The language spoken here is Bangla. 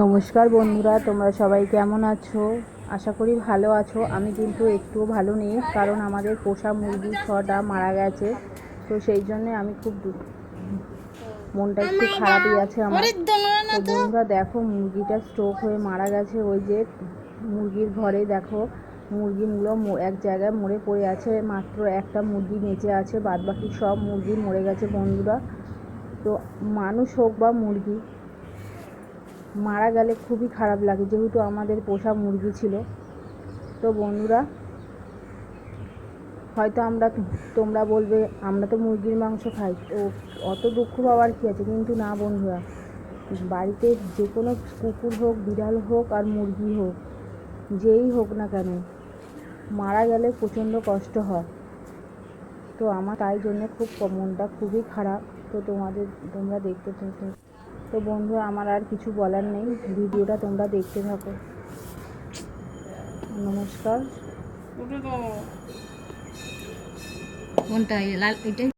নমস্কার বন্ধুরা তোমরা সবাই কেমন আছো? আশা করি ভালো আছো। আমি কিন্তু একটুও ভালো নেই কারণ আমাদের পোষা মুরগি ছটা মারা গেছে তো সেই জন্য আমি খুব মনটা একটু খারাপই আছে আমার। তো বন্ধুরা দেখো মুরগিটা স্ট্রোক হয়ে মারা গেছে ওই যে মুরগির ঘরে দেখো মুরগিগুলো এক জায়গায় মরে পড়ে আছে মাত্র একটা মুরগি বেঁচে আছে বাদ বাকি সব মুরগি মরে গেছে বন্ধুরা। তো মানুষ হোক বা মুরগি মারা গেলে খুবই খারাপ লাগে, যেহেতু আমাদের পোষা মুরগি ছিল। তো বন্ধুরা, হয়তো আমরা তোমরা বলবে, আমরা তো মুরগির মাংস খাই। তো অত দুঃখ পাওয়ার কী আছে? কিন্তু না বন্ধুরা, বাড়িতে যে কোনো কুকুর হোক, বিড়াল হোক আর মুরগি হোক, যেই হোক না কেন, মারা গেলে প্রচণ্ড কষ্ট হয়। তো আমার তাই জন্য খুব মনটা খুবই খারাপ। তো তোমাদের, তোমরা দেখতে তো বন্ধু আমার আর কিছু বলার নেই। ভিডিওটা তোমরা দেখতে থাকো। নমস্কার। কোনটা লাল এটাই?